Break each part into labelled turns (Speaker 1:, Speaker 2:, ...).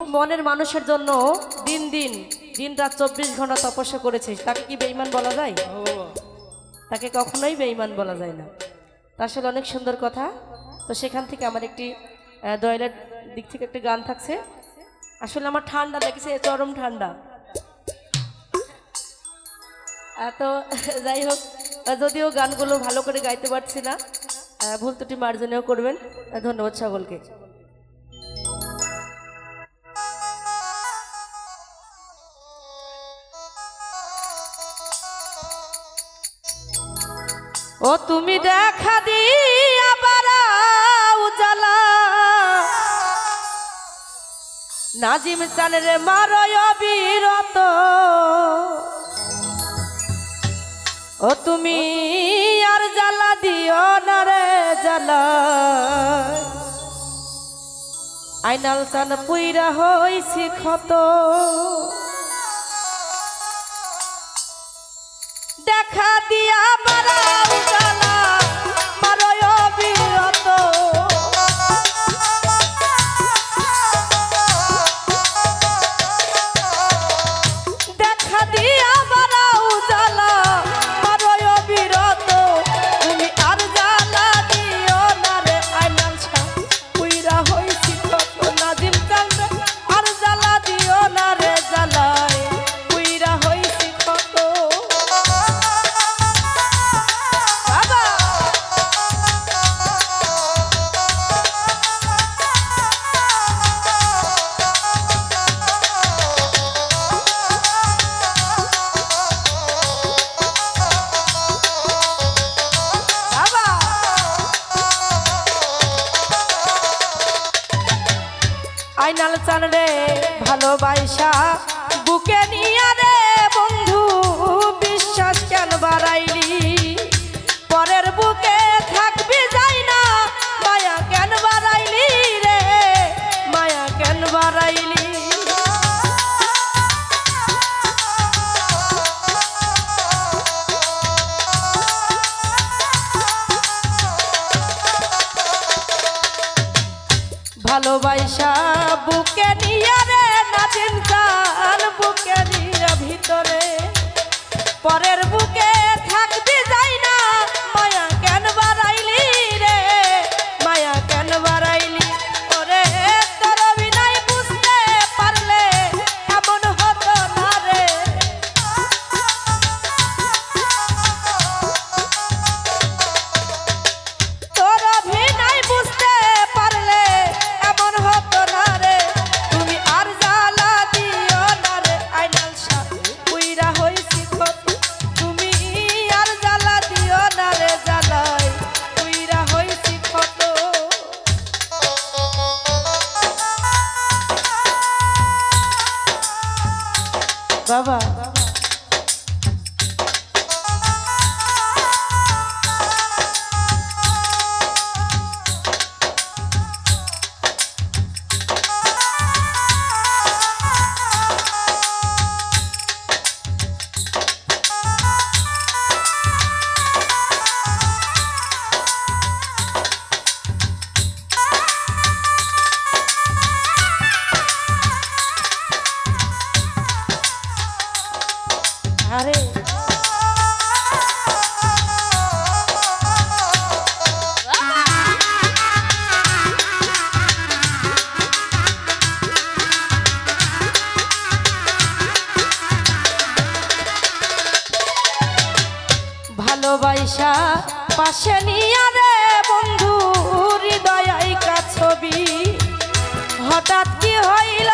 Speaker 1: মনের মানুষের জন্য দিন দিন দিন রাত চব্বিশ ঘণ্টা তপস্যা করেছে। তাকে কি বেঈমান বলা যায়? তাকে কখনোই বেঈমান বলা যায় না। তা আসলে অনেক সুন্দর কথা। তো সেখান থেকে আমার একটি দয়ালের দিক থেকে একটি গান থাকছে। আসলে আমার ঠান্ডা লেগেছে চরম ঠান্ডা। তো যাই হোক যদিও গানগুলো ভালো করে গাইতে পারছি না ভুল ত্রুটি মার্জনেও করবেন। ধন্যবাদ সকলকে। ও তুমি দেখা দিয়া বারা উজালা। নাজিম চানের মারয় বীরত ও তুমি আর জ্বালা দিও না রে জ্বালা। আইনাল চান পুইরা হইছি ক্ষত। দেখা দিয়া বারা আইনাল চান রে ভালোবাসা Baba. আরে। ভালোবাসা পাশে নিয়ে রে বন্ধু হৃদয় ছবি। হঠাৎ কি হইল?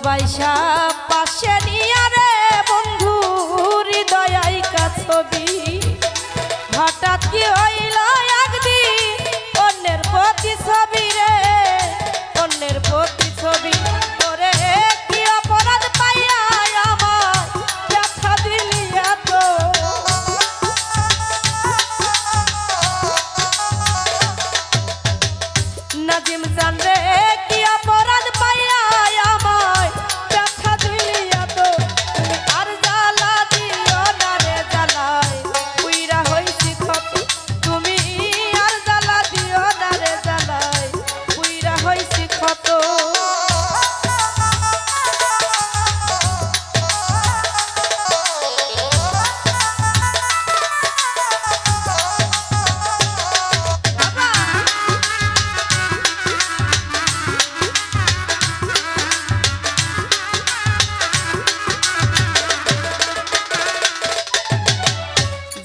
Speaker 1: ভালোবাসা পাশে নিয়ে রে বন্ধু হৃদয় ছবি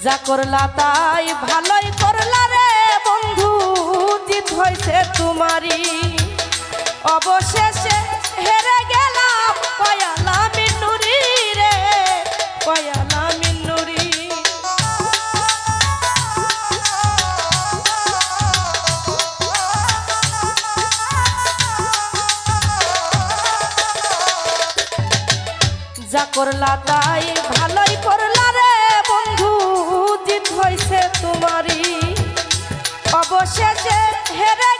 Speaker 1: যা করলা তাই ভালোই করলা রে বন্ধু, জিত হয়েছে তোমারই। অবশেষে হেরে গেলাম কয়ালা মিন্নুরি রে, কয়ালা মিন্নুরি যা করলা তাই ভালোই করলা হয়েছে তোমারই। অবশেষে হেরে